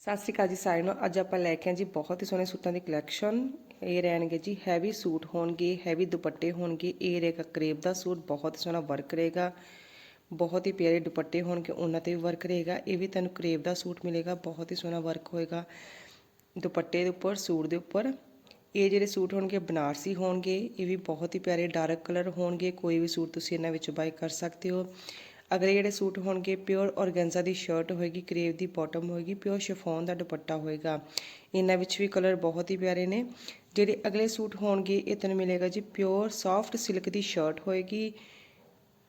ਸਤਿ ਸ਼੍ਰੀ ਅਕਾਲ ਜੀ ਸਾਰਿਆਂ ਨੂੰ। ਅੱਜ ਆਪਾਂ ਲੈ ਕੇ ਆਏ ਜੀ ਬਹੁਤ ਹੀ ਸੋਹਣੇ ਸੂਟਾਂ ਦੀ ਕਲੈਕਸ਼ਨ ਇਹ ਰਹਿਣਗੇ ਜੀ ਹੈਵੀ ਸੂਟ ਹੋਣਗੇ ਹੈਵੀ ਦੁਪੱਟੇ ਹੋਣਗੇ। ਇਹ ਰਹੇਗਾ ਕਰੇਬ ਦਾ ਸੂਟ, ਬਹੁਤ ਹੀ ਸੋਹਣਾ ਵਰਕ ਰਹੇਗਾ। ਬਹੁਤ ਹੀ ਪਿਆਰੇ ਦੁਪੱਟੇ ਹੋਣਗੇ, ਉਹਨਾਂ ਤੇ ਵੀ ਵਰਕ ਰਹੇਗਾ। ਇਹ ਵੀ ਤੁਹਾਨੂੰ ਕਰੇਬ ਦਾ ਸੂਟ ਮਿਲੇਗਾ, ਬਹੁਤ ਹੀ ਸੋਹਣਾ ਵਰਕ ਹੋਏਗਾ। ਦੁਪੱਟੇ ਦੇ ਉੱਪਰ, ਸੂਟ ਦੇ ਉੱਪਰ। ਇਹ ਜਿਹੜੇ ਸੂਟ ਹੋਣਗੇ ਬਨਾਰਸੀ ਹੋਣਗੇ। ਇਹ ਵੀ ਬਹੁਤ ਹੀ ਪਿਆਰੇ ਡਾਰਕ ਕਲਰ ਹੋਣਗੇ। ਕੋਈ ਵੀ ਸੂਟ ਤੁਸੀਂ ਇਹਨਾਂ ਵਿੱਚ ਬਾਈ ਕਰ ਸਕਦੇ ਹੋ। ਅਗਲੇ ਜਿਹੜੇ ਸੂਟ ਹੋਣਗੇ ਪਿਓਰ ਔਰਗੈਂਜ਼ਾ ਦੀ ਸ਼ਰਟ ਹੋਏਗੀ ਕਰੇਵ ਦੀ ਬਾਟਮ ਹੋਏਗੀ ਪਿਓਰ ਸ਼ਿਫੋਨ ਦਾ ਦੁਪੱਟਾ ਹੋਏਗਾ। ਇਹਨਾਂ ਵਿੱਚ ਵੀ ਕਲਰ ਬਹੁਤ ਹੀ ਪਿਆਰੇ ਨੇ। ਜਿਹੜੇ ਅਗਲੇ ਸੂਟ ਹੋਣਗੇ, ਇਹ ਤੁਹਾਨੂੰ ਮਿਲੇਗਾ ਜੀ ਪਿਓਰ ਸੌਫਟ ਸਿਲਕ ਦੀ ਸ਼ਰਟ ਹੋਏਗੀ।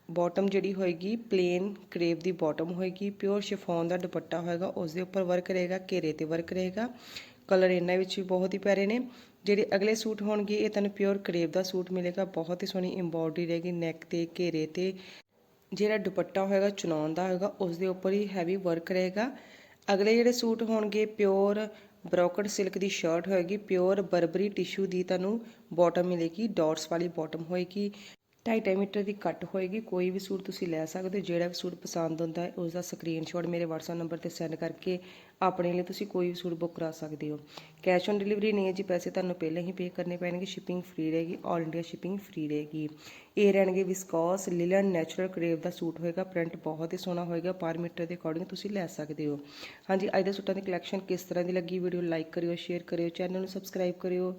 ਬਾਟਮ ਜਿਹੜੀ ਹੋਏਗੀ ਪਲੇਨ ਕਰੇਵ ਦੀ ਬਾਟਮ ਹੋਏਗੀ। ਪਿਓਰ ਸ਼ਿਫੋਨ ਦਾ ਦੁਪੱਟਾ ਹੋਏਗਾ, ਉਸ ਦੇ ਉੱਪਰ ਵਰਕ ਰਹੇਗਾ, ਘੇਰੇ ਤੇ ਵਰਕ ਰਹੇਗਾ। ਕਲਰ ਇਹਨਾਂ ਵਿੱਚ ਵੀ ਬਹੁਤ ਹੀ ਪਿਆਰੇ ਨੇ। ਜਿਹੜੇ ਅਗਲੇ ਸੂਟ ਹੋਣਗੇ, ਇਹ ਤੁਹਾਨੂੰ ਪਿਓਰ ਕਰੇਵ ਦਾ ਸੂਟ ਮਿਲੇਗਾ। ਬਹੁਤ ਹੀ ਸੋਹਣੀ ਐਮਬੋਡਰੀ ਰਹੇਗੀ ਨੈਕ ਤੇ, ਘੇਰੇ ਤੇ। ਜਿਹੜਾ ਦੁਪੱਟਾ ਹੋਏਗਾ ਚੁਣਾਉਣ ਦਾ ਹੋਏਗਾ ਉਸ ਦੇ ਉੱਪਰ ਹੀ ਹੈਵੀ ਵਰਕ ਰਹੇਗਾ। ਅਗਲੇ ਜਿਹੜੇ ਸੂਟ ਹੋਣਗੇ ਪਿਓਰ ਬ੍ਰੋਕਡ ਸਿਲਕ ਦੀ ਸ਼ਰਟ ਹੋਏਗੀ ਪਿਓਰ ਬਰਬਰੀ ਟਿਸ਼ੂ ਦੀ ਤੁਹਾਨੂੰ ਬਾਟਮ ਮਿਲੇਗੀ ਡਾਟਸ ਵਾਲੀ ਬਾਟਮ ਹੋਏਗੀ। 2.5 ਮੀਟਰ ਦੀ ਕੱਟ ਹੋਏਗੀ, ਕੋਈ ਵੀ ਸੂਟ ਤੁਸੀਂ ਲੈ ਸਕਦੇ ਹੋ, ਜਿਹੜਾ ਵੀ ਸੂਟ ਪਸੰਦ ਹੁੰਦਾ ਹੈ ਉਸ ਦਾ ਸਕਰੀਨਸ਼ਾਟ ਮੇਰੇ WhatsApp ਨੰਬਰ ਤੇ ਸੈਂਡ ਕਰਕੇ ਆਪਣੇ ਲਈ ਤੁਸੀਂ ਕੋਈ ਵੀ ਸੂਟ ਬੁੱਕ ਕਰਾ ਸਕਦੇ ਹੋ। ਕੈਸ਼ ਔਨ ਡਿਲੀਵਰੀ ਨਹੀਂ ਹੈ ਜੀ, ਪੈਸੇ ਤੁਹਾਨੂੰ ਪਹਿਲਾਂ ਹੀ ਪੇ ਕਰਨੇ ਪੈਣਗੇ ਸ਼ਿਪਿੰਗ ਫ੍ਰੀ ਰਹੇਗੀ ਆਲ ਇੰਡੀਆ ਸ਼ਿਪਿੰਗ ਫ੍ਰੀ ਰਹੇਗੀ। ਇਹ ਰਹਿਣਗੇ ਵਿਸਕੋਸ ਲਿਲਨ ਨੈਚੁਰਲ ਕਰੇਵ ਦਾ ਸੂਟ ਹੋਏਗਾ ਪ੍ਰਿੰਟ ਬਹੁਤ ਹੀ ਸੋਹਣਾ ਹੋਏਗਾ, ਪਰ ਮੀਟਰ ਦੇ ਅਕੋਰਡਿੰਗ ਤੁਸੀਂ ਲੈ ਸਕਦੇ ਹੋ। ਹਾਂਜੀ, ਅੱਜ ਦੇ ਸੂਟਾਂ ਦੀ ਕਲੈਕਸ਼ਨ ਕਿਸ ਤਰ੍ਹਾਂ ਦੀ ਲੱਗੀ ਵੀਡੀਓ ਲਾਈਕ ਕਰਿਓ ਸ਼ੇਅਰ ਕਰਿਓ ਚੈਨਲ ਨੂੰ ਸਬਸਕ੍ਰਾਈਬ ਕਰਿਓ।